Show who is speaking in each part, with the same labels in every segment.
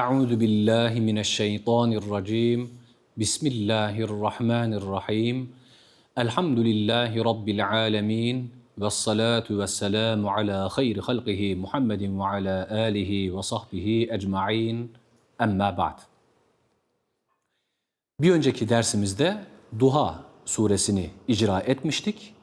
Speaker 1: Euzu billahi mineşşeytanirracim. Bismillahirrahmanirrahim. Elhamdülillahi rabbil alamin. Ve salatu ve selamu ala hayri halqihi Muhammedin ve ala alihi ve sahbihi ecmaîn. Emma ba'd. Bir önceki dersimizde Duha suresini icra etmiştik.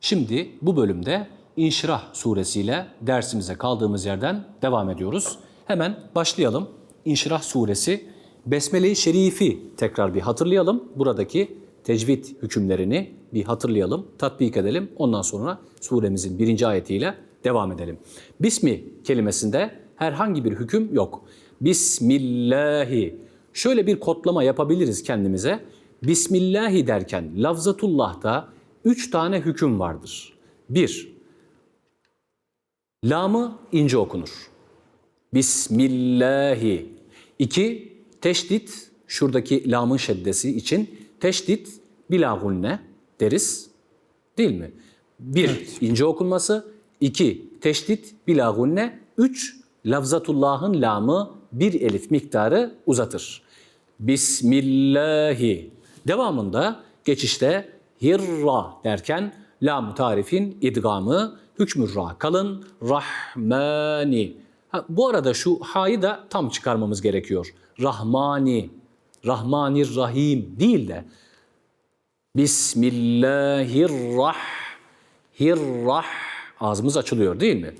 Speaker 1: Şimdi bu bölümde İnşirah suresiyle dersimize kaldığımız yerden devam ediyoruz. Hemen başlayalım. İnşirah suresi Besmele-i Şerifi tekrar bir hatırlayalım. Buradaki tecvid hükümlerini bir hatırlayalım, tatbik edelim. Ondan sonra suremizin birinci ayetiyle devam edelim. Bismi kelimesinde herhangi bir hüküm yok. Bismillahi. Şöyle bir kodlama yapabiliriz kendimize. Bismillahi derken lafzatullah'ta üç tane hüküm vardır. Bir, lamı ince okunur. Bismillahi. İki, teşdit, şuradaki lamın şeddesi için teşdit bila gunne deriz. Değil mi? Bir, ince okunması. iki teşdit bila gunne. Üç, lafzatullah'ın lamı bir elif miktarı uzatır. Bismillahi. Devamında geçişte hirra derken lam tarifin idgamı hükmü ra kalın rahmani. Ha, bu arada şu ha'yı da tam çıkarmamız gerekiyor. Rahmani, Rahmanir Rahim değil de Bismillahirrah Hirrah ağzımız açılıyor değil mi?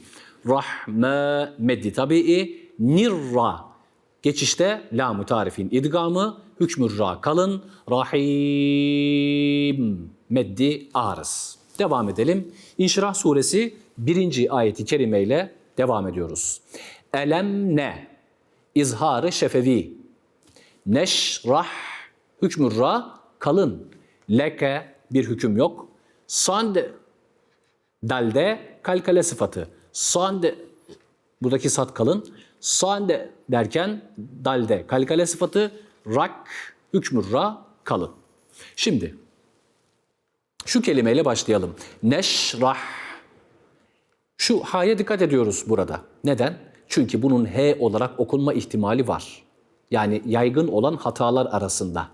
Speaker 1: Rahme meddi tabii nirra geçişte lam tarifin idgamı hükmü ra kalın rahim meddi arız. Devam edelim. İnşirah suresi birinci ayeti kerimeyle devam ediyoruz. Elem ne? İzharı şefevi. Neşrah hükmü ra kalın. Leke bir hüküm yok. Sand dalde kalkale sıfatı. Sand buradaki sat kalın. Sand derken dalde kalkale sıfatı. Rak hükmü ra kalın. Şimdi şu kelimeyle başlayalım. Neşrah. Şu ha'ya dikkat ediyoruz burada. Neden? Çünkü bunun h olarak okunma ihtimali var. Yani yaygın olan hatalar arasında.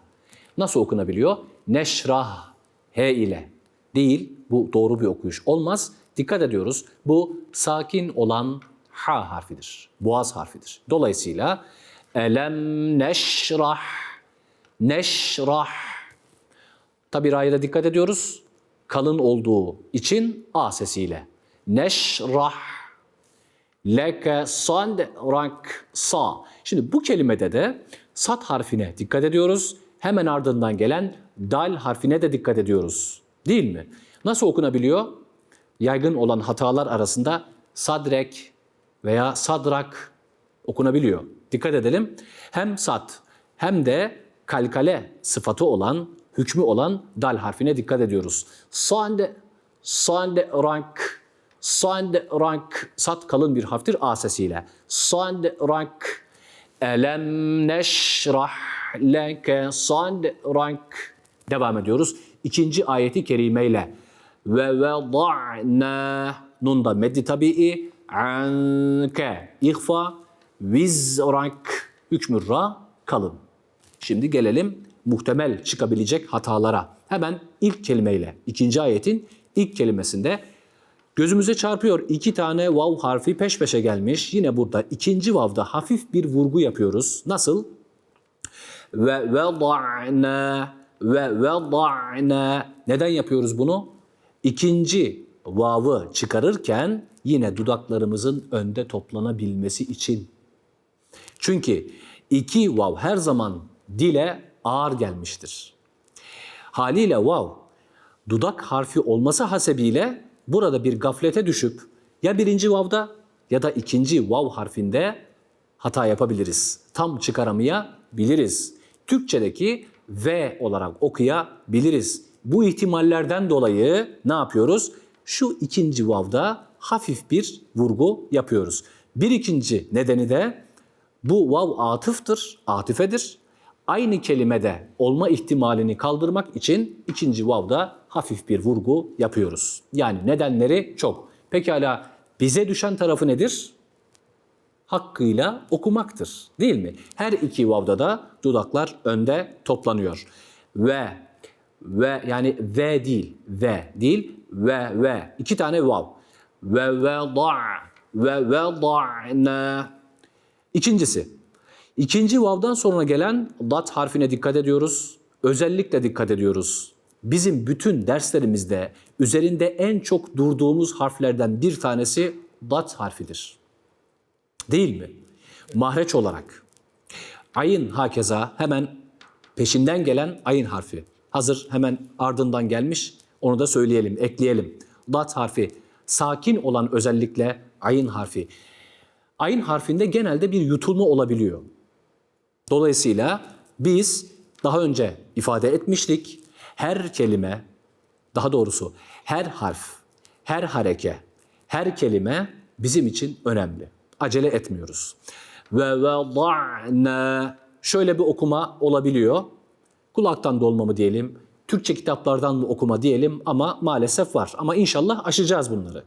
Speaker 1: Nasıl okunabiliyor? Neşrah h ile değil. Bu doğru bir okuyuş olmaz. Dikkat ediyoruz. Bu sakin olan ha harfidir. Boğaz harfidir. Dolayısıyla elem neşrah neşrah Tabi ra'ya da dikkat ediyoruz. Kalın olduğu için a sesiyle. Neşrah leke sadrak sa. Şimdi bu kelimede de sat harfine dikkat ediyoruz. Hemen ardından gelen dal harfine de dikkat ediyoruz. Değil mi? Nasıl okunabiliyor? Yaygın olan hatalar arasında sadrek veya sadrak okunabiliyor. Dikkat edelim. Hem sat hem de kalkale sıfatı olan, hükmü olan dal harfine dikkat ediyoruz. Sand, sand rank, sand rank, sat kalın bir harftir a sesiyle. Sand rank, elem neşrah leke sand rank. Devam ediyoruz. İkinci ayeti kerimeyle. Ve veda'na nun da meddi tabii anke ihfa vizrak hükmü ra kalın. Şimdi gelelim muhtemel çıkabilecek hatalara. Hemen ilk kelimeyle, ikinci ayetin ilk kelimesinde gözümüze çarpıyor. iki tane vav harfi peş peşe gelmiş. Yine burada ikinci vavda hafif bir vurgu yapıyoruz. Nasıl? Ve veda'na ve veda'na. Neden yapıyoruz bunu? İkinci vavı çıkarırken yine dudaklarımızın önde toplanabilmesi için. Çünkü iki vav her zaman dile ağır gelmiştir. Haliyle vav dudak harfi olması hasebiyle burada bir gaflete düşüp ya birinci vavda ya da ikinci vav harfinde hata yapabiliriz. Tam çıkaramayabiliriz. Türkçedeki V olarak okuyabiliriz. Bu ihtimallerden dolayı ne yapıyoruz? Şu ikinci vavda hafif bir vurgu yapıyoruz. Bir ikinci nedeni de bu vav atıftır, atifedir. Aynı kelimede olma ihtimalini kaldırmak için ikinci vavda hafif bir vurgu yapıyoruz. Yani nedenleri çok. Pekala bize düşen tarafı nedir? hakkıyla okumaktır. Değil mi? Her iki vavda da dudaklar önde toplanıyor. Ve ve yani ve değil, ve değil, ve ve. iki tane vav. Ve ve da ve ve da'na. İkincisi, ikinci vav'dan sonra gelen dat harfine dikkat ediyoruz. Özellikle dikkat ediyoruz. Bizim bütün derslerimizde üzerinde en çok durduğumuz harflerden bir tanesi dat harfidir. Değil mi? Mahreç olarak. Ayın hakeza hemen peşinden gelen ayın harfi. Hazır hemen ardından gelmiş. Onu da söyleyelim, ekleyelim. Dat harfi sakin olan özellikle ayın harfi. Ayın harfinde genelde bir yutulma olabiliyor. Dolayısıyla biz daha önce ifade etmiştik. Her kelime, daha doğrusu her harf, her hareke, her kelime bizim için önemli. Acele etmiyoruz. Ve veda'na şöyle bir okuma olabiliyor. Kulaktan dolma mı diyelim, Türkçe kitaplardan mı okuma diyelim ama maalesef var. Ama inşallah aşacağız bunları.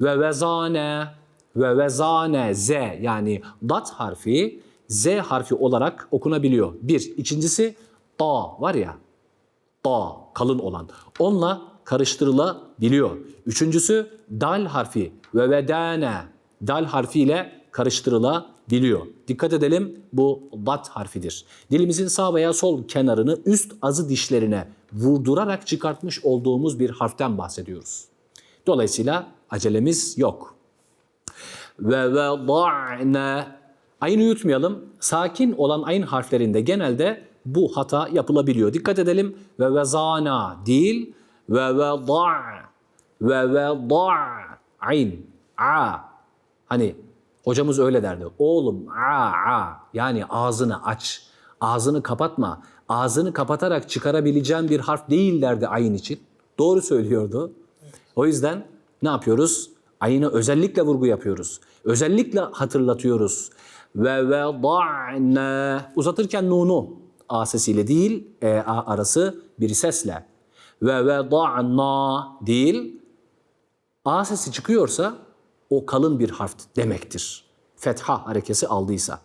Speaker 1: Ve vezane ve vezane z yani dat harfi z harfi olarak okunabiliyor. Bir. İkincisi ta var ya ta kalın olan. Onunla karıştırılabiliyor. Üçüncüsü dal harfi ve vedane dal harfiyle karıştırılabiliyor. Dikkat edelim bu dat harfidir. Dilimizin sağ veya sol kenarını üst azı dişlerine vurdurarak çıkartmış olduğumuz bir harften bahsediyoruz. Dolayısıyla acelemiz yok. Ve veda'na Ayını yutmayalım. Sakin olan ayın harflerinde genelde bu hata yapılabiliyor. Dikkat edelim. Ve vezana değil. Ve veda. Ve veda. Ayn. A. Hani hocamız öyle derdi. Oğlum a a. Yani ağzını aç. Ağzını kapatma. Ağzını kapatarak çıkarabileceğin bir harf değil derdi ayın için. Doğru söylüyordu. O yüzden ne yapıyoruz? Ayına özellikle vurgu yapıyoruz. Özellikle hatırlatıyoruz. Ve veda'na uzatırken nunu a sesiyle değil e, a arası bir sesle. Ve veda'na değil a sesi çıkıyorsa o kalın bir harf demektir. Fetha harekesi aldıysa.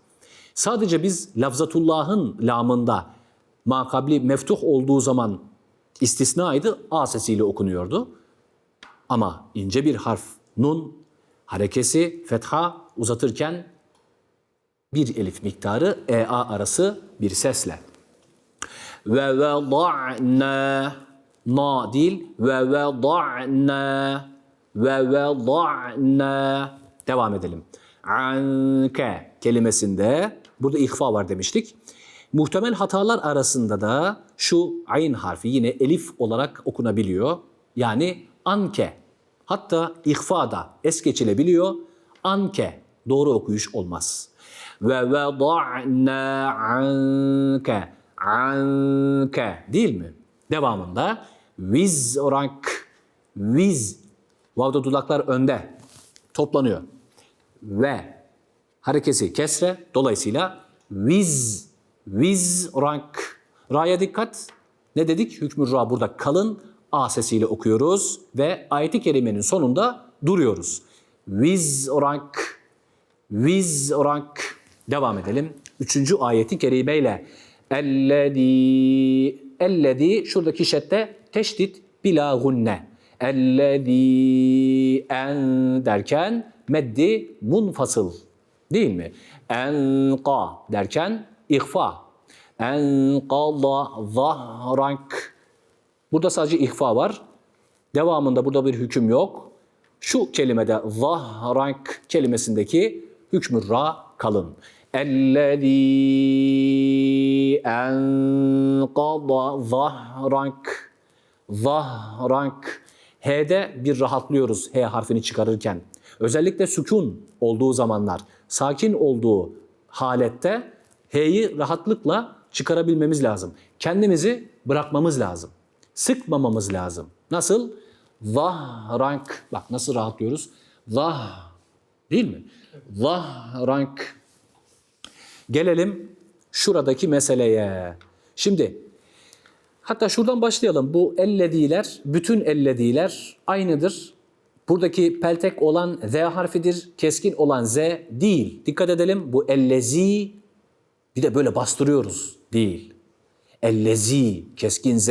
Speaker 1: Sadece biz lafzatullah'ın lamında makabli meftuh olduğu zaman istisnaydı a sesiyle okunuyordu. Ama ince bir harf nun harekesi fetha uzatırken bir elif miktarı ea arası bir sesle. Ve veda'na na değil ve veda'na ve veda'na devam edelim. Anke kelimesinde burada ihfa var demiştik. Muhtemel hatalar arasında da şu ayn harfi yine elif olarak okunabiliyor. Yani anke. Hatta ihfa da es geçilebiliyor. Anke doğru okuyuş olmaz. Ve veda'na anke anke değil mi? Devamında vizrak viz vavda dudaklar önde toplanıyor. Ve harekesi kesre dolayısıyla viz vizrak ra'ya dikkat. Ne dedik? Hükmü ra burada kalın a sesiyle okuyoruz ve ayeti kerimenin sonunda duruyoruz. Vizrak vizrak devam edelim. Üçüncü ayeti kerimeyle ellezî ellezî şuradaki şedde teşdit bila gunne. Ellezî en derken meddi munfasıl değil mi? Enqa derken ihfa. Enqada zahrak. Burada sadece ihfa var. Devamında burada bir hüküm yok. Şu kelimede zahrak kelimesindeki hükmü ra kalın. Ellezî enqada zahrak. Zahrak. H'de bir rahatlıyoruz H harfini çıkarırken. Özellikle sükun olduğu zamanlar, sakin olduğu halette H'yi rahatlıkla çıkarabilmemiz lazım. Kendimizi bırakmamız lazım. Sıkmamamız lazım. Nasıl? Zahrank. Bak nasıl rahatlıyoruz? Zah. Değil mi? Zahrank. Gelelim şuradaki meseleye. Şimdi hatta şuradan başlayalım. Bu ellediler, bütün ellediler aynıdır. Buradaki peltek olan Z harfidir, keskin olan Z değil. Dikkat edelim bu ellezi bir de böyle bastırıyoruz değil. Ellezi, keskin Z.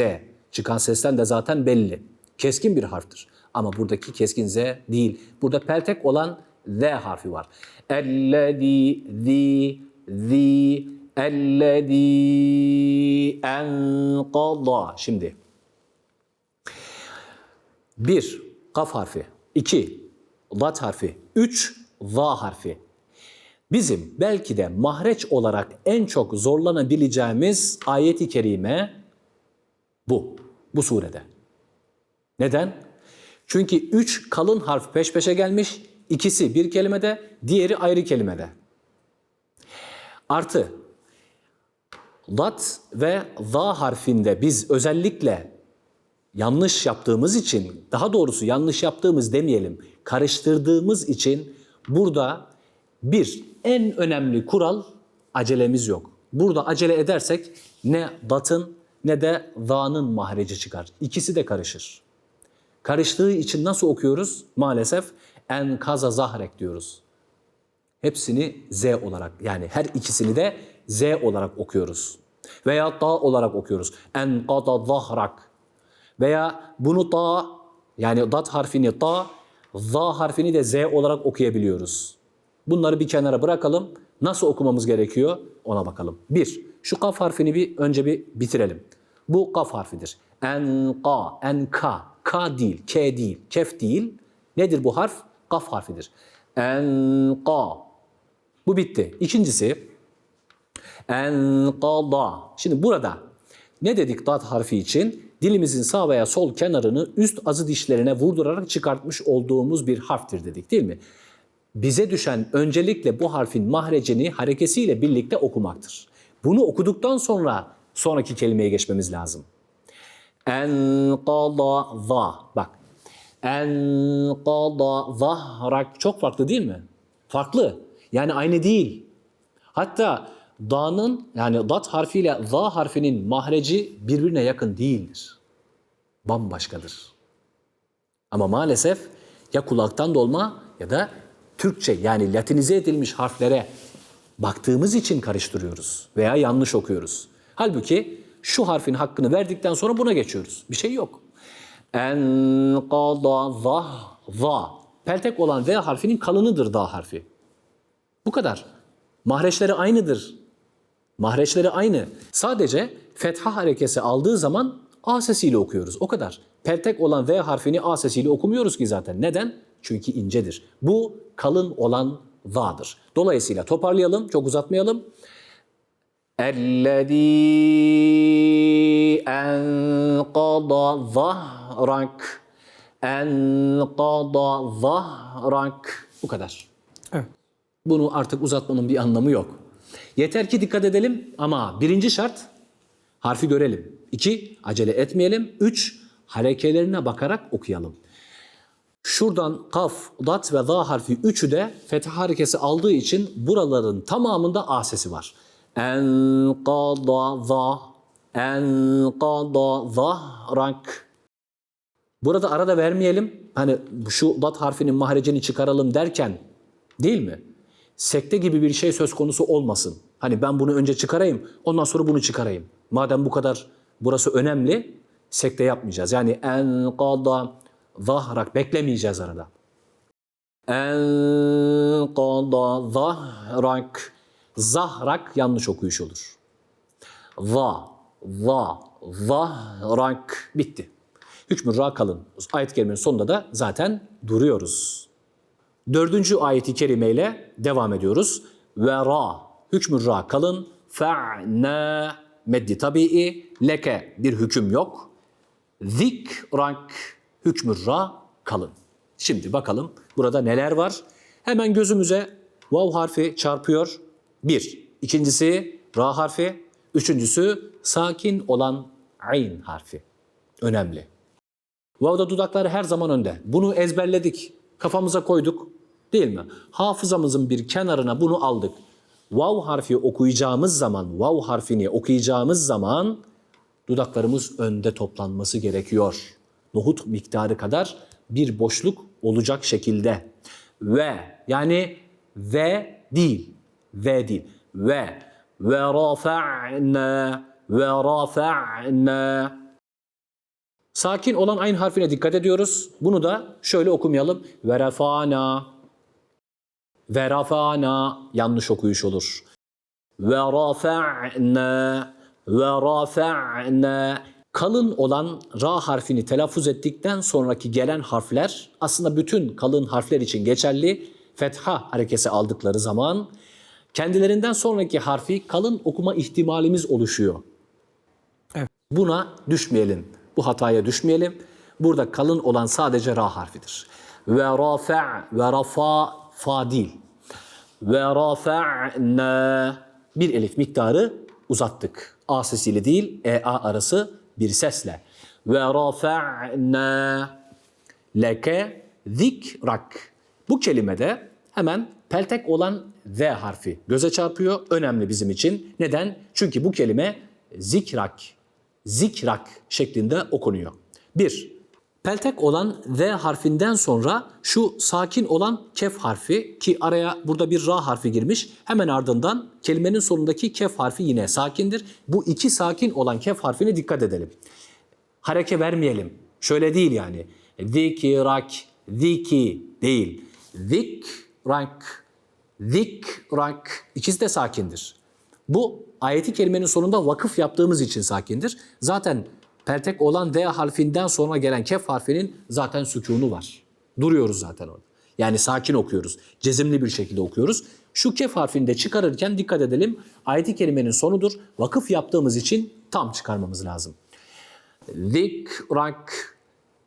Speaker 1: Çıkan sesten de zaten belli. Keskin bir harftir. Ama buradaki keskin Z değil. Burada peltek olan Z harfi var. Ellezi, zi, zi, ellezi, enkada. Şimdi bir, kaf harfi. iki lat harfi. Üç, za harfi. Bizim belki de mahreç olarak en çok zorlanabileceğimiz ayeti kerime bu. Bu surede. Neden? Çünkü üç kalın harf peş peşe gelmiş. İkisi bir kelimede, diğeri ayrı kelimede. Artı lat ve za harfinde biz özellikle yanlış yaptığımız için, daha doğrusu yanlış yaptığımız demeyelim, karıştırdığımız için burada bir en önemli kural acelemiz yok. Burada acele edersek ne datın ne de za'nın mahreci çıkar. İkisi de karışır. Karıştığı için nasıl okuyoruz? Maalesef en kaza zahrek diyoruz. Hepsini Z olarak yani her ikisini de Z olarak okuyoruz. Veya da olarak okuyoruz. En kada zahrak. Veya bunu da yani dat harfini da, za harfini de Z olarak okuyabiliyoruz. Bunları bir kenara bırakalım. Nasıl okumamız gerekiyor ona bakalım. Bir, şu kaf harfini bir önce bir bitirelim. Bu kaf harfidir. En ka, en ka, ka değil, ke değil, kef değil. Nedir bu harf? Kaf harfidir. En ka. Bu bitti. İkincisi enkada. Şimdi burada ne dedik dat harfi için? Dilimizin sağ veya sol kenarını üst azı dişlerine vurdurarak çıkartmış olduğumuz bir harftir dedik değil mi? Bize düşen öncelikle bu harfin mahrecini harekesiyle birlikte okumaktır. Bunu okuduktan sonra sonraki kelimeye geçmemiz lazım. Enkada za. Bak. Enkada zahrak çok farklı değil mi? Farklı. Yani aynı değil. Hatta da'nın yani dat harfiyle za harfinin mahreci birbirine yakın değildir. Bambaşkadır. Ama maalesef ya kulaktan dolma ya da Türkçe yani latinize edilmiş harflere baktığımız için karıştırıyoruz veya yanlış okuyoruz. Halbuki şu harfin hakkını verdikten sonra buna geçiyoruz. Bir şey yok. En kada za za. Peltek olan V harfinin kalınıdır da harfi. Bu kadar. Mahreçleri aynıdır. Mahreçleri aynı. Sadece fetha harekesi aldığı zaman A sesiyle okuyoruz. O kadar. Peltek olan V harfini A sesiyle okumuyoruz ki zaten. Neden? Çünkü incedir. Bu kalın olan za'dır. Dolayısıyla toparlayalım, çok uzatmayalım. اَلَّذ۪ي اَنْقَضَ ظَهْرَكَ اَنْقَضَ ظَهْرَكَ Bu kadar.
Speaker 2: Evet.
Speaker 1: Bunu artık uzatmanın bir anlamı yok. Yeter ki dikkat edelim ama birinci şart harfi görelim. İki, acele etmeyelim. Üç, harekelerine bakarak okuyalım. Şuradan kaf, dat ve za harfi üçü de fetha harekesi aldığı için buraların tamamında a sesi var. En kada za, en kada zahrak. Burada arada vermeyelim. Hani şu dat harfinin mahrecini çıkaralım derken değil mi? Sekte gibi bir şey söz konusu olmasın. Hani ben bunu önce çıkarayım, ondan sonra bunu çıkarayım. Madem bu kadar burası önemli, sekte yapmayacağız. Yani en kada zahrak beklemeyeceğiz arada. En kada zahrak zahrak yanlış okuyuş olur. Va, va, zahrak bitti. Hükmü ra kalın. Ayet kelimenin sonunda da zaten duruyoruz. Dördüncü ayeti kerimeyle devam ediyoruz. Ve ra, hükmü ra kalın. Fe'ne, meddi tabii, leke bir hüküm yok. Zikrak, hükmü ra kalın. Şimdi bakalım burada neler var. Hemen gözümüze vav harfi çarpıyor. Bir. İkincisi ra harfi. Üçüncüsü sakin olan ayn harfi. Önemli. Vav'da dudakları her zaman önde. Bunu ezberledik. Kafamıza koyduk. Değil mi? Hafızamızın bir kenarına bunu aldık. Vav harfi okuyacağımız zaman, vav harfini okuyacağımız zaman dudaklarımız önde toplanması gerekiyor. Nohut miktarı kadar bir boşluk olacak şekilde ve yani ve değil ve değil ve ve rafa'na ve rafa'na Sakin olan aynı harfine dikkat ediyoruz. Bunu da şöyle okumayalım. Ve rafa'na ve rafa'na yanlış okuyuş olur. Ve rafa'na ve rafa'na kalın olan ra harfini telaffuz ettikten sonraki gelen harfler aslında bütün kalın harfler için geçerli. Fetha harekesi aldıkları zaman kendilerinden sonraki harfi kalın okuma ihtimalimiz oluşuyor. Buna düşmeyelim. Bu hataya düşmeyelim. Burada kalın olan sadece ra harfidir. Ve rafa ve rafa fa değil. Ve rafa'na bir elif miktarı uzattık. A sesiyle değil, e a arası bir sesle. Ve rafa'na leke zikrak. Bu kelimede hemen peltek olan Z harfi göze çarpıyor. Önemli bizim için. Neden? Çünkü bu kelime zikrak, zikrak şeklinde okunuyor. Bir, peltek olan Z harfinden sonra şu sakin olan kef harfi ki araya burada bir ra harfi girmiş. Hemen ardından kelimenin sonundaki kef harfi yine sakindir. Bu iki sakin olan kef harfine dikkat edelim hareke vermeyelim. Şöyle değil yani. Zikirak, ziki değil. Zikrak, zikrak. İkisi de sakindir. Bu ayeti kelimenin sonunda vakıf yaptığımız için sakindir. Zaten peltek olan D harfinden sonra gelen kef harfinin zaten sükunu var. Duruyoruz zaten orada. Yani sakin okuyoruz. Cezimli bir şekilde okuyoruz. Şu kef harfini de çıkarırken dikkat edelim. Ayeti kelimenin sonudur. Vakıf yaptığımız için tam çıkarmamız lazım. Zikrak,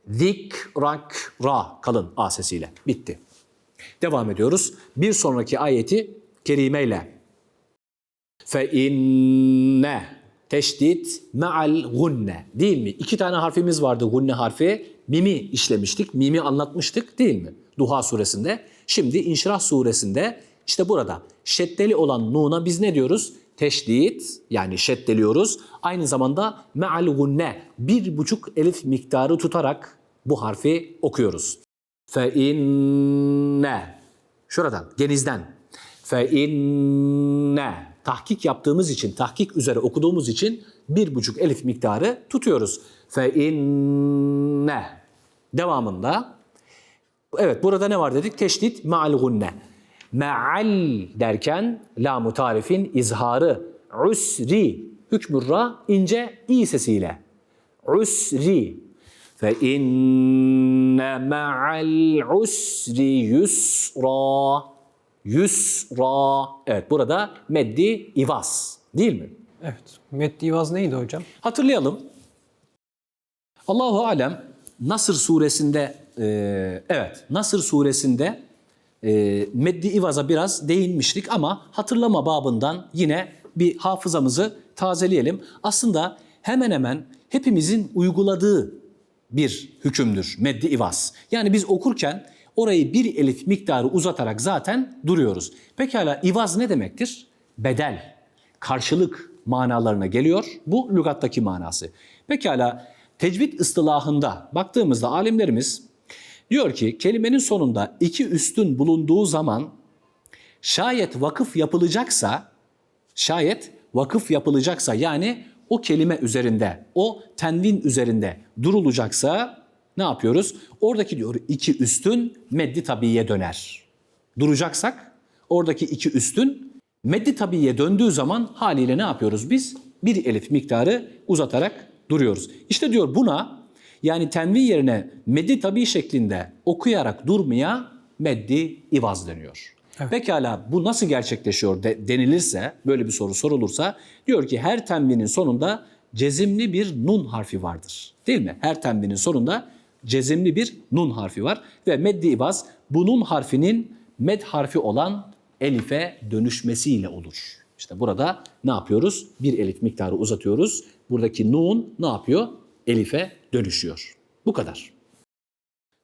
Speaker 1: zikrak, ra kalın A sesiyle. Bitti. Devam ediyoruz. Bir sonraki ayeti kerimeyle. Fe inne teşdit me'al gunne değil mi? İki tane harfimiz vardı gunne harfi. Mimi işlemiştik, mimi anlatmıştık değil mi? Duha suresinde. Şimdi İnşirah suresinde işte burada şeddeli olan nuna biz ne diyoruz? Teşdit yani şeddeliyoruz. Aynı zamanda me'al gunne bir buçuk elif miktarı tutarak bu harfi okuyoruz. Fe inne şuradan genizden fe inne tahkik yaptığımız için tahkik üzere okuduğumuz için bir buçuk elif miktarı tutuyoruz. Fe inne devamında evet burada ne var dedik? Teşdit me'al gunne. Me'al derken lamu tarifin izharı usri hükmü ra ince i sesiyle. Usri inne ma'al usri yusra yusra evet burada meddi ivaz değil mi?
Speaker 2: Evet. Meddi İvaz neydi hocam?
Speaker 1: Hatırlayalım. Allahu alem Nasır suresinde e, evet Nasır suresinde e, Meddi İvaz'a biraz değinmiştik ama hatırlama babından yine bir hafızamızı tazeleyelim. Aslında hemen hemen hepimizin uyguladığı bir hükümdür Meddi İvaz. Yani biz okurken orayı bir elif miktarı uzatarak zaten duruyoruz. Pekala İvaz ne demektir? Bedel, karşılık manalarına geliyor. Bu lügattaki manası. Pekala tecvid ıstılahında baktığımızda alimlerimiz diyor ki kelimenin sonunda iki üstün bulunduğu zaman şayet vakıf yapılacaksa şayet vakıf yapılacaksa yani o kelime üzerinde, o tenvin üzerinde durulacaksa ne yapıyoruz? Oradaki diyor iki üstün meddi tabiye döner. Duracaksak oradaki iki üstün meddi tabiye döndüğü zaman haliyle ne yapıyoruz biz? Bir elif miktarı uzatarak duruyoruz. İşte diyor buna yani tenvin yerine meddi tabi şeklinde okuyarak durmaya meddi ivaz deniyor. Pekala bu nasıl gerçekleşiyor de, denilirse, böyle bir soru sorulursa diyor ki her tenvinin sonunda cezimli bir nun harfi vardır. Değil mi? Her tenvinin sonunda cezimli bir nun harfi var ve meddi ivaz bu nun harfinin med harfi olan elife dönüşmesiyle olur. İşte burada ne yapıyoruz? Bir elif miktarı uzatıyoruz. Buradaki nun ne yapıyor? Elife dönüşüyor. Bu kadar.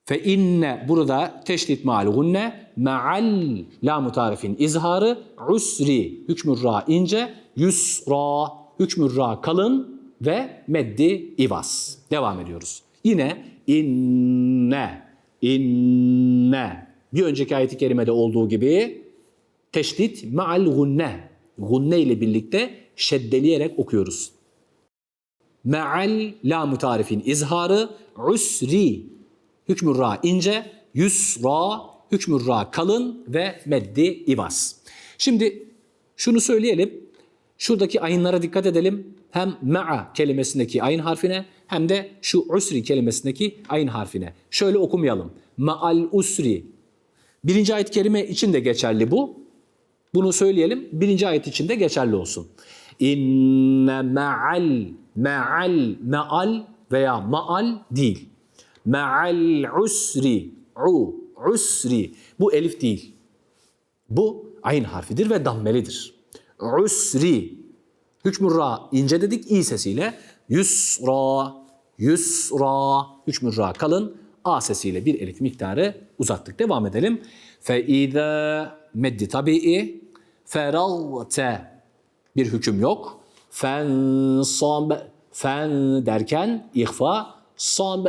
Speaker 1: Fe inne burada teşdit ma'al gunne ma'al la tarifin izharı usri hükmü ra ince yusra hükmü ra kalın ve meddi ivas. Devam ediyoruz. Yine inne in gunne. Bir önceki ayeti kerimede olduğu gibi teşdit ma'al gunne. Gunne ile birlikte şeddeleyerek okuyoruz. Me'al la mutarifin izharı usri hükmü ra ince yusra hükmü ra kalın ve meddi ivas. Şimdi şunu söyleyelim. Şuradaki ayınlara dikkat edelim. Hem me'a kelimesindeki ayın harfine hem de şu usri kelimesindeki ayın harfine. Şöyle okumayalım. Ma'al usri. Birinci ayet kelime için de geçerli bu. Bunu söyleyelim. Birinci ayet için de geçerli olsun. İnne ma'al, ma'al, ma'al veya ma'al değil. Ma'al usri, u, usri. Bu elif değil. Bu ayn harfidir ve dammelidir. Usri. Hükmü ra ince dedik i sesiyle. Yusra, yusra. Hükmü ra kalın. A sesiyle bir elif miktarı uzattık. Devam edelim. Fe izâ meddi tabii. Feragte bir hüküm yok. Fen sab fen derken ihfa sab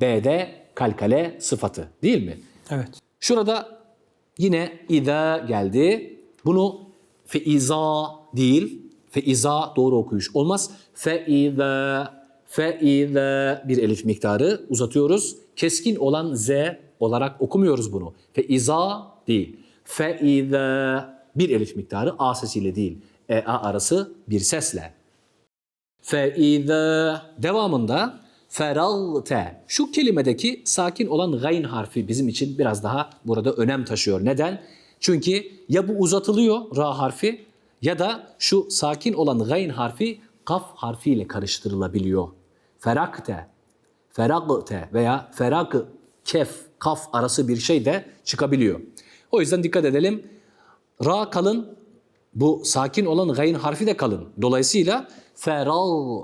Speaker 1: B'de kalkale sıfatı değil mi?
Speaker 2: Evet.
Speaker 1: Şurada yine iza geldi. Bunu feiza değil, feiza doğru okuyuş olmaz. Feiza, feiza bir elif miktarı uzatıyoruz. Keskin olan z olarak okumuyoruz bunu. Feiza değil. Feiza bir elif miktarı a sesiyle değil. E a arası bir sesle. Feiza devamında feragte şu kelimedeki sakin olan gayn harfi bizim için biraz daha burada önem taşıyor. Neden? Çünkü ya bu uzatılıyor ra harfi ya da şu sakin olan gayn harfi kaf harfiyle karıştırılabiliyor. Ferakte, feragte veya ferak kef kaf arası bir şey de çıkabiliyor. O yüzden dikkat edelim. Ra kalın, bu sakin olan gayn harfi de kalın. Dolayısıyla feral,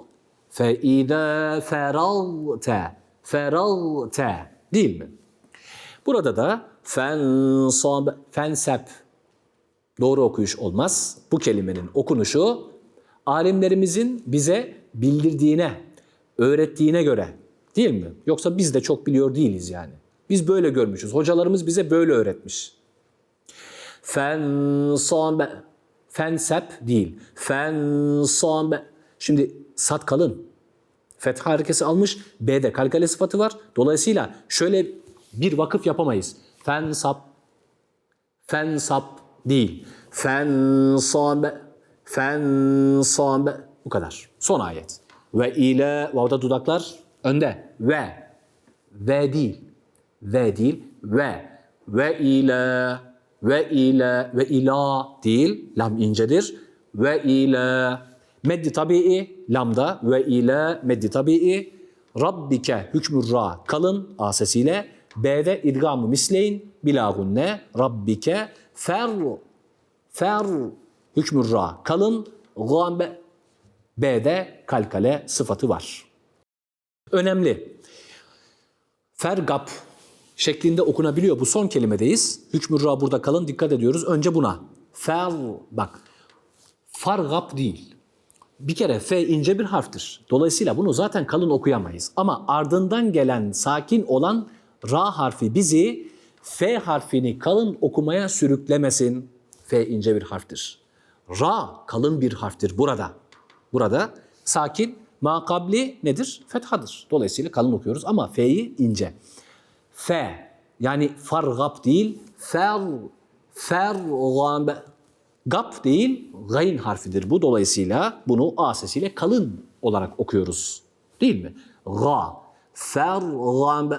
Speaker 1: feide feralte, feralte değil mi? Burada da fensab, fensep doğru okuyuş olmaz. Bu kelimenin okunuşu alimlerimizin bize bildirdiğine, öğrettiğine göre değil mi? Yoksa biz de çok biliyor değiliz yani. Biz böyle görmüşüz. Hocalarımız bize böyle öğretmiş. Fensabe. Fensep değil. Fensabe. Şimdi sat kalın. Fetha harekesi almış. B'de kalkale sıfatı var. Dolayısıyla şöyle bir vakıf yapamayız. Fensap. Fensap değil. Fensabe. Fensabe. Bu kadar. Son ayet. Ve ile vavda dudaklar önde. Ve. Ve değil. Ve değil. Ve. Ve ile ve ile ve ila değil. Lam incedir. Ve ile meddi tabii lamda ve ile meddi tabii Rabbike hükmü ra kalın a sesiyle B'de idgamı misleyin bila gunne Rabbike fer fer hükmü ra kalın gambe B'de kalkale sıfatı var. Önemli. Fergap şeklinde okunabiliyor. Bu son kelimedeyiz. Hükmü ra burada kalın. Dikkat ediyoruz. Önce buna. Fer bak. Fargap değil. Bir kere F ince bir harftir. Dolayısıyla bunu zaten kalın okuyamayız. Ama ardından gelen sakin olan ra harfi bizi F harfini kalın okumaya sürüklemesin. F ince bir harftir. Ra kalın bir harftir burada. Burada sakin makabli nedir? Fethadır. Dolayısıyla kalın okuyoruz ama F'yi ince. F yani fargap değil fer fergab gap değil gayn harfidir bu dolayısıyla bunu a sesiyle kalın olarak okuyoruz değil mi? Ga fergab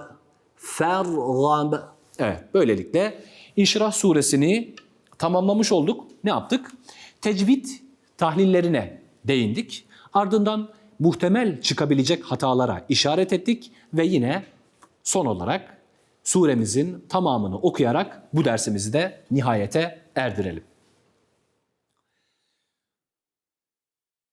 Speaker 1: fergab Evet böylelikle İnşirah suresini tamamlamış olduk. Ne yaptık? Tecvid tahlillerine değindik. Ardından muhtemel çıkabilecek hatalara işaret ettik ve yine son olarak suremizin tamamını okuyarak bu dersimizi de nihayete erdirelim.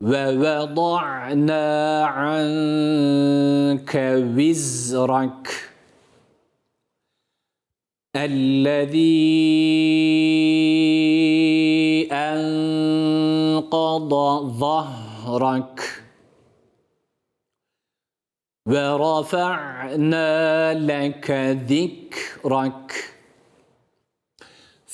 Speaker 1: ووضعنا عنك وزرك الذي أنقض ظهرك ورفعنا لك ذكرك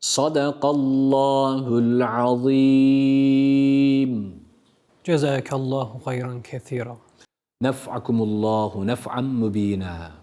Speaker 1: صدق الله العظيم
Speaker 2: Cezakallahu hayran kethira.
Speaker 1: نفعكم الله نفعا مبينا